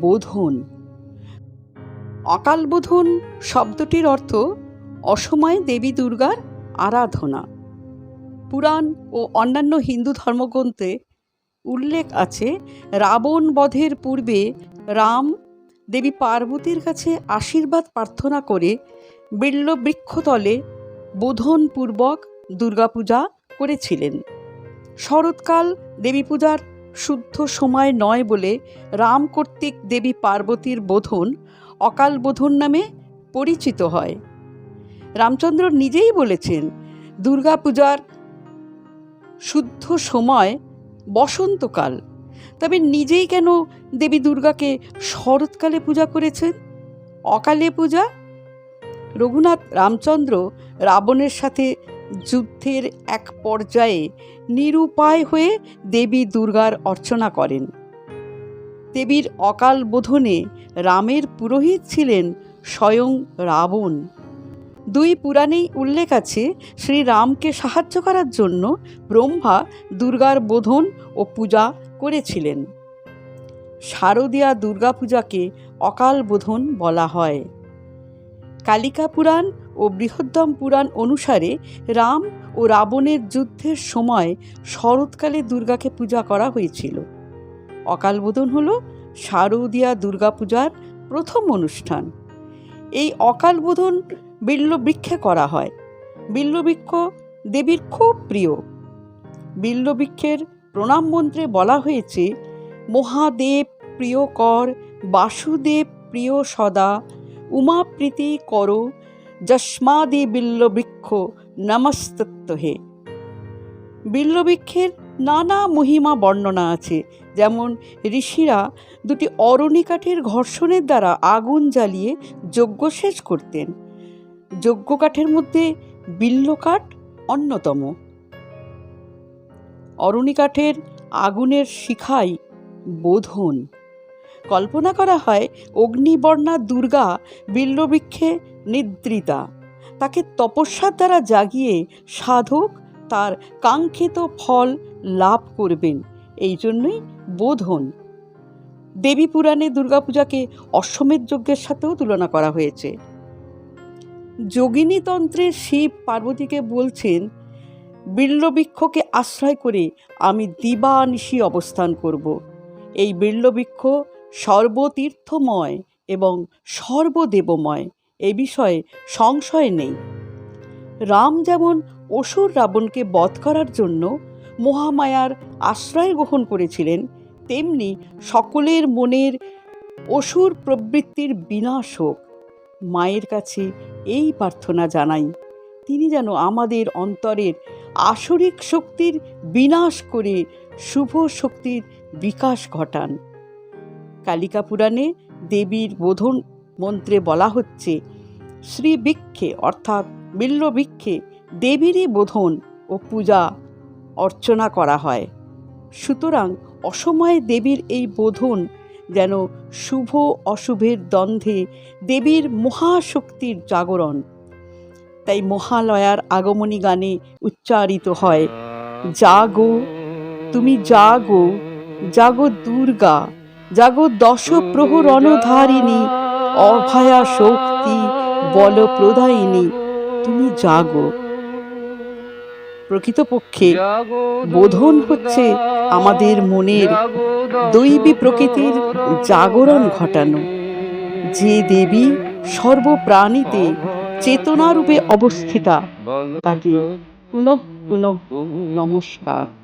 বোধন। অকাল বোধন শব্দটির অর্থ অসময়ে দেবী দুর্গার আরাধনা। পুরাণ ও অন্যান্য হিন্দু ধর্মগ্রন্থে উল্লেখ আছে, রাবণ বধের পূর্বে রাম দেবী পার্বতীর কাছে আশীর্বাদ প্রার্থনা করে বিল্ল বৃক্ষতলে বোধনপূর্বক দুর্গাপূজা করেছিলেন। শরৎকাল দেবী পূজার শুদ্ধ সময় নয় বলে রাম কর্তৃক দেবী পার্বতীর বোধন অকাল বোধন নামে পরিচিত হয়। রামচন্দ্র নিজেই বলেছেন, দুর্গাপূজার শুদ্ধ সময় বসন্তকাল। তবে নিজেই কেন দেবী দুর্গাকে শরৎকালে পূজা করেছেন? অকালে পূজা? রঘুনাথ রামচন্দ্র রাবণের সাথে যুদ্ধের এক পর্যায়ে নিরুপায় হয়ে দেবী দুর্গার অর্চনা করেন। দেবীর অকাল বোধনে রামের পুরোহিত ছিলেন স্বয়ং রাবণ। দুই পুরাণেই উল্লেখ আছে শ্রীরামকে সাহায্য করার জন্য ব্রহ্মা দুর্গার বোধন ও পূজা করেছিলেন। শারদীয়া দুর্গাপূজাকে অকাল বোধন বলা হয়। কালিকা পুরাণ ও বৃহদ্দম পুরাণ অনুসারে রাম ও রাবণের যুদ্ধের সময় শরৎকালে দুর্গাকে পূজা করা হয়েছিল। অকালবোধন হল শারদীয়া দুর্গাপূজার প্রথম অনুষ্ঠান। এই অকালবোধন বিল্লবৃক্ষে করা হয়। বিল্লবৃক্ষ দেবীর খুব প্রিয়। বিল্লবৃক্ষের প্রণাম মন্ত্রে বলা হয়েছে, মহাদেব প্রিয় কর বাসুদেব প্রিয় সদা উমাপ্রীতি করো যস্মাদি বিল্লবৃক্ষ নমস্তত্ব হে বিল্লবৃক্ষের নানা মহিমা বর্ণনা আছে, যেমন ঋষিরা দুটি অরণি কাঠের ঘর্ষণের দ্বারা আগুন জ্বালিয়ে যজ্ঞ শেষ করতেন। যজ্ঞ কাঠের মধ্যে বিল্ল কাঠ অন্যতম। অরণি কাঠের আগুনের শিখাই বোধন। কল্পনা করা হয় অগ্নিবর্ণা দুর্গা বিল্লবৃক্ষে নিদ্রিতা। তাকে তপস্যার দ্বারা জাগিয়ে সাধক তার কাঙ্ক্ষিত ফল লাভ করবেন। এই জন্যই বোধন দেবী পুরাণে দুর্গাপূজাকে অশ্বমেধ যজ্ঞের সাথেও তুলনা করা হয়েছে। যোগিনী তন্ত্রে শিব পার্বতীকে বলছেন বিল্লবৃক্ষকে আশ্রয় করে আমি দিবানিশি অবস্থান করব। এই বিল্লবৃক্ষ সর্বতীর্থময় এবং সর্বদেবময়। এ বিষয়ে সংশয় নেই। রাম যেমন অসুর রাবণকে বধ করার জন্য মহামায়ার আশ্রয় গ্রহণ করেছিলেন, তেমনি সকলের মনের অসুর প্রবৃত্তির বিনাশ হোক। মায়ের কাছে এই প্রার্থনা জানাই, তিনি যেন আমাদের অন্তরের আসরিক শক্তির বিনাশ করে শুভ শক্তির বিকাশ ঘটান। কালিকা পুরাণে দেবীর বোধন মন্ত্রে বলা হচ্ছে, শ্রীবৃক্ষে অর্থাৎ বিল্লবৃক্ষে দেবীরই বোধন ও পূজা অর্চনা করা হয়। সুতরাং অসময়ে দেবীর এই বোধন যেন শুভ অশুভের দ্বন্দ্বে দেবীর মহাশক্তির জাগরণ। তাই মহালয়ার আগমনী গানে উচ্চারিত হয়, জাগো, তুমি জাগো জাগো দুর্গা, জাগো দশ প্রহরণধারিণী অভয়া শক্তি, বল প্রদায়িনী, তুমি জাগো। প্রকৃতপক্ষে বোধন হচ্ছে আমাদের মনের দৈবী প্রকৃতির জাগরণ ঘটানো। যে দেবী সর্বপ্রাণীতে চেতনারূপে অবস্থিতা, তাকে পুনঃ পুনঃ নমস্কার।